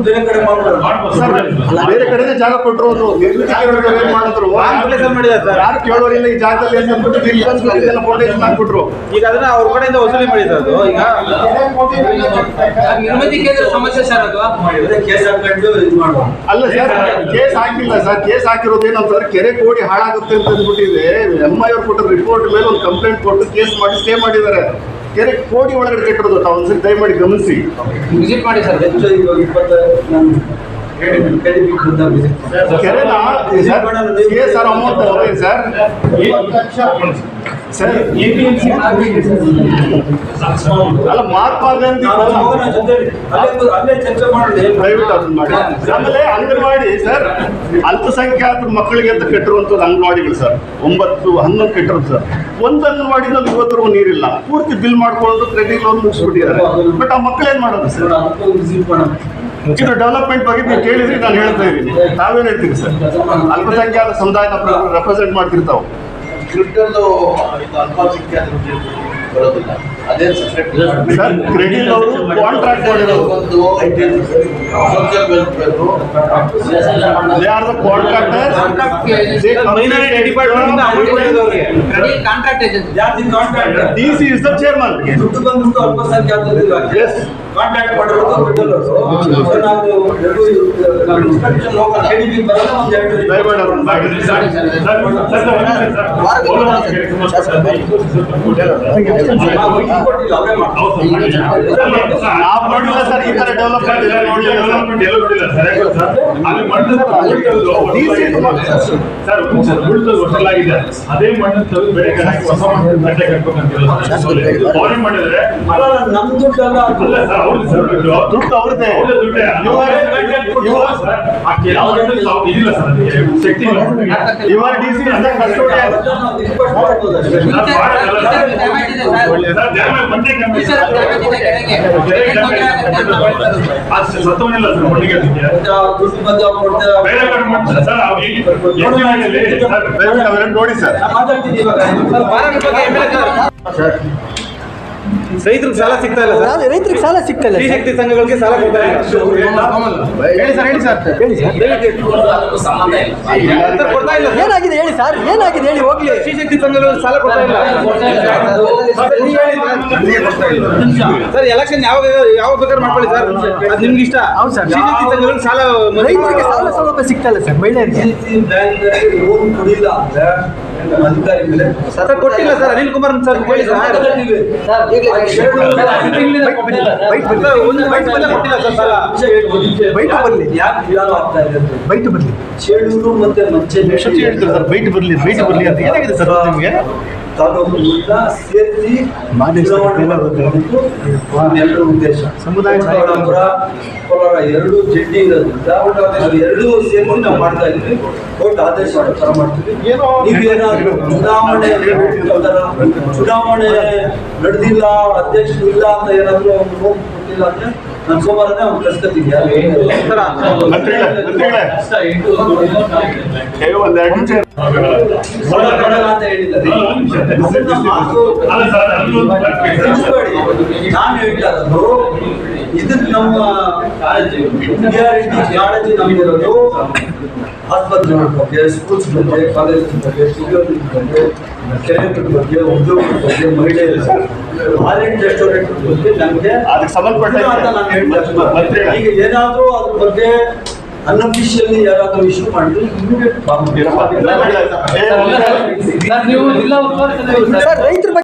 ಬೇರೆ ಕಡೆನೇ ಜಾಗ ಕೊಟ್ಟರು ಅವರು. ನಿರ್ಮಿತಿ ಕೇಂದ್ರ ಏನ್ ಮಾಡಿದ್ರು? ಯಾರು ಕೇಳೋರಿಲ್ಲ ಈ ಜಾಗದಲ್ಲಿ ಅಂತ ಅಂದ್ಬಿಟ್ಟು ಫೌಂಡೇಶನ್ ಹಾಕ್ಬಿಟ್ರು. ಈಗ ಅದನ್ನ ಅವ್ರ ಕಡೆಯಿಂದ ವಸೂಲಿ ಮಾಡಿದ್ರು ಅದು. ಈಗ ನಿರ್ಮಿತಿ ಕೇಂದ್ರ ಸಮಸ್ಯೆ ಸರ್ ಅದು. ಮಾಡಿದ್ರೆ ಕೇಸ್ ಹಾಕೊಂಡು ಇದು ಮಾಡ್ಬೋದು ಅಲ್ಲ ಸರ್ ಕೇಸ್ ಹಾಕಿಲ್ಲ ಸರ್. ಕೇಸ್ ಹಾಕಿರೋದು ಏನಂತಂದ್ರೆ ಕೆರೆ ಕೋಡಿ ಹಾಳಾಗುತ್ತೆ ಅಂತ ಅಂದ್ಬಿಟ್ಟಿದೆ. ಎಂ ಐ ಅವ್ರು ಕೊಟ್ಟ ರಿಪೋರ್ಟ್ ಮೇಲೆ ಒಂದು ಕಂಪ್ಲೇಂಟ್ ಕೊಟ್ಟು ಕೇಸ್ ಮಾಡಿ ಸ್ಟೇ ಮಾಡಿದ್ದಾರೆ ಕೆರೆ ಕೋಟಿ ಒಳಗಡೆ ಕೆಟ್ಟಿರೋದು ತಾವು ಒಂದ್ಸರಿ ಮಾಡಿ ಗಮನಿಸಿ. ವಿಸಿಟ್ ಮಾಡಿ ಸರ್. ಹೆಚ್ಚು ಇವಾಗ ಇಪ್ಪತ್ತ ಸರ್ ಅಮೌಂಟ್ ಸರ್. ಸರ್ ಅಲ್ಲ ಮಹಾತ್ಮ ಗಾಂಧಿ ದಯವಿಟ್ಟು ಅದನ್ನ ಮಾಡಿ. ಆಮೇಲೆ ಅಂಗನವಾಡಿ ಸರ್ ಅಲ್ಪಸಂಖ್ಯಾತರ ಮಕ್ಕಳಿಗೆ ಅಂತ ಕಟ್ಟಿರುವಂಥದ್ದು ಅಂಗನವಾಡಿಗಳು ಸರ್. ಒಂಬತ್ತು ಹನ್ನೊಂದು ಕಟ್ಟಿರೋದು ಸರ್. ಒಂದು ಅಂಗನವಾಡಿನಲ್ಲಿ ಇವತ್ತು ನೀರಿಲ್ಲ. ಪೂರ್ತಿ ಬಿಲ್ ಮಾಡ್ಕೊಳ್ಳೋದು ಕ್ರೆಡಿಟ್ ಲೋನ್ ಮುಗಿಸ್ಬಿಟ್ಟಿದ್ದಾರೆ. ಬಟ್ ಆ ಮಕ್ಕಳು ಏನು ಮಾಡೋದು ಸರ್? ಇದು ಡೆವಲಪ್ಮೆಂಟ್ ಬಗ್ಗೆ ನೀವು ಕೇಳಿದ್ರಿ ನಾನು ಹೇಳ್ತಾ ಇದ್ದೀನಿ. ತಾವೇನು ಹೇಳ್ತೀರಿ ಸರ್? ಅಲ್ಪಸಂಖ್ಯಾತ ಸಮುದಾಯನ ರೆಪ್ರೆಸೆಂಟ್ ಮಾಡ್ತಿರ್ತಾವೆ. ಕ್ರಿಪ್ಟಲ್ದು ಇದು ಅಲ್ಪಸಂಖ್ಯಾತರಿಗೆ ಬರೋದಿಲ್ಲ ಅದೇನು ಸಬ್ಜೆಕ್ಟ್ ಸರ್ ಕ್ರೆಡಿಟ್ ಅವರು ಕಾಂಟ್ರಾಕ್ಟ್ ಮಾಡಿರೋದು ಒಂದು social welfare they are the contractor minority department ಇಂದ ಅಮೌಂಟ್ ಕೊಟ್ಟಿದ್ದು ಅವ್ರಿಗೆ ಕಾಂಟ್ರಾಕ್ಟ್ ಏಜೆನ್ಸಿ ಜಾತಿ contract D C is the chairman ದುಡ್ಡು ಬಂದ್ಬಿಟ್ಟು ಅಲ್ಪಸಂಖ್ಯಾತರಿಗೆ ಎಸ್ ಕಾಂಟ್ಯಾಕ್ಟ್ ಮಾಡಿರೋದು ಬಿಡಲ್ ಅವರು ಸೊ ನಾವು ಎರಡು ಇನ್ಸ್ಪೆಕ್ಷನ್ ಹೋಗೋಣ KDP ಬರೋಣ ಒಂದು ಎರಡು ದಯಮಾಡಿ ಅವ್ರನ್ನ ಮಾಡಿ. ಕೊಟ್ಟಿಲ್ಲ ಅವರೇ ಮಾಡ್ತಾರೆ ನಾವು ನೋಡಿಲ್ಲ ಸರ್ ಈ ತರ ಡೆವಲಪ್ಮೆಂಟ್ ಇಲ್ಲ ನೋಡಿಲ್ಲ ಸರ್. ಅಲ್ಲಿ ಮಣ್ಣು ಸರ್ ಅದೇ ಮಣ್ಣು ತೆಗೆದು ಬೆಳೆ ಕಡೆ ಹೊಸ ಮಣ್ಣು ಕಟ್ಟೆ ಕಟ್ಬೇಕಂತಿಲ್ಲ ಅವ್ರು ಮಾಡಿದ್ರೆ ನಮ್ ದುಡ್ಡಲ್ಲ ಸರ್ ಅವ್ರು ಸರ್ ದುಡ್ಡು ಅವ್ರದ್ದೇ ಅವ್ರೇ ದುಡ್ಡೇ. ಇವರು- ಸರ್, ಸರ್ ಶಕ್ತಿ ಇಲ್ಲ. ಇವರ ಡಿ ಸಿ ಅದನ್ನ ಸರ್, ಕೊಡ್ತಾರೆ. ಸರ್ ನೋಡಿ ಸರ್ ಇವಾಗ ಸರ್ ಬಾರಾಮತಿ ಬಗ್ಗೆ MLA ಸರ್ ರೈತರಿಗೆ ಸಾಲ ಸಿಗ್ತಾ ಇಲ್ಲ ಸರ್. ರೈತರಿಗೆ ಸಾಲ ಸಿಗ್ತಾ ಇಲ್ಲ ಶಕ್ತಿ ಸಂಘಗಳಿಗೆ ಸಾಲ ಕೊಡ್ತಾ ಇಲ್ಲ. ಹೇಳಿ ಸರ್ ಹೇಳಿ ಸರ್. ಹೇಳಿ ಸರ್. ಕೊಡ್ತಾ ಇಲ್ಲ ಏನಾಗಿದೆ ಹೇಳಿ ಸರ್? ಏನಾಗಿದೆ ಹೇಳಿ? ಹೋಗ್ಲಿ. ಶ್ರೀ ಶಕ್ತಿ ಸಂಘಗಳು ಸಾಲ ಕೊಡ್ತಾ ಇಲ್ಲ. ಸರ್, ಎಲೆಕ್ಷನ್ ಯಾವಾಗ ಯಾವ ಬೇಕಾದ್ರೆ ಮಾಡ್ಕೊಳ್ಳಿ ಸರ್. ಅದು ನಿಮ್ಗೆ ಇಷ್ಟ. ಹೌದು ಸರ್. ಶ್ರೀ ಶಕ್ತಿ ಸಂಘಗಳು ಸಾಲ ರೈತರಿಗೆ ಸಾಲ ಸೌಲಭ್ಯ ಸಿಗ್ತಲ್ಲ ಸರ್ ಮಹಿಳೆಯರಿಗೆ. ಸಿ ಮೇಲೆ ಸರ್ ಕೊಟ್ಟಿಲ್ಲ ಸರ್ ಅನಿಲ್ ಕುಮಾರ್ ಸರ್ ಹೇಳಿ ಸರ್. ಒಂದು ಬೈಟ್ ಬರ್ಲಿ ಕೊಟ್ಟಿಲ್ಲ ಸರ್ ಸಾಲ. ಬೈಟ್ ಬರ್ಲಿ. ಯಾಕೆ ವಿಧಾನ ಆಗ್ತಾ ಇದೆ. ಬೈಟ್ ಬರಲಿ ಚೇಳೂರು ಮತ್ತೆ ಮಂಚೆ ಸರ್ ಬೈಟ್ ಬರ್ಲಿ ಬೈಟ್ ಬರ್ಲಿ ಅಂತ ಏನಾಗಿದೆ ಸರ್ ನಿಮಗೆ? ಸೇರಿಸಿ ಮಾಡಿ ಸರ್, ಚುನಾವಣೆ ಎಲ್ಲ ಮಾಡೋದು ನಮ್ಮೆಲ್ಲರ ಉದ್ದೇಶ. ಸಮುದಾಯ ಕೋಲಾರ ಎರಡು ಜಡ್ಡಿ ಇರೋದ್ರಿಂದ ನಾವು ಎರಡೂ ಸೇರಿಸಿ ನಾವು ಮಾಡ್ತಾ ಇದ್ವಿ ಕೋರ್ಟ್ ಆದೇಶ ಮಾಡ್ತೀವಿ. ನೀವೇನಾದ್ರೂ ಚುನಾವಣೆ ಚುನಾವಣೆ ನಡೆದಿಲ್ಲ ಅಧ್ಯಕ್ಷರು ಇಲ್ಲ ಅಂತ ಏನಾದ್ರು ಕೊಟ್ಟಿಲ್ಲ ಅಂದ್ರೆ ನಾನು ಸೋಮವಾರನೇ ಅವ್ನು ಕಳ್ಸ್ಕೊತೀನಿ ಅಂತ ಹೇಳಿಲ್ಲ ನಾನು ಹೇಳ್ತಾ ಇರೋದು ಇದಕ್ಕೆ ನಮ್ಮ ಕಾಳಜಿ ಇಂಡಿಯಾರಿಟಿ ಕಾಳಜಿ ನಮ್ಗಿರೋದು ಆಸ್ಪತ್ರೆಗಳ ಬಗ್ಗೆ ಸ್ಕೂಲ್ಸ್ ಬಗ್ಗೆ ಕಾಲೇಜ್ ಬಗ್ಗೆ ಕೆರೆಗಳ ಬಗ್ಗೆ ಉದ್ಯೋಗದ ಬಗ್ಗೆ ಮಹಿಳೆಯರ ಆರೆಂಟ್ ರೆಸ್ಟೋರೆಂಟ್ ಬಗ್ಗೆ ನಮಗೆ ಅದಕ್ಕೆ ಸಂಬಂಧಪಟ್ಟ. ಈಗ ಏನಾದ್ರೂ ಅದ್ರ ಬಗ್ಗೆ ಅನ್ಅಫಿಷಿಯಲಿ ಯಾರಾದ್ರೂ ಇಶ್ಯೂ ಮಾಡಿದ್ರೆ ಒಂದ್ ಸರ್ ರೈತರ ಬಗ್ಗೆ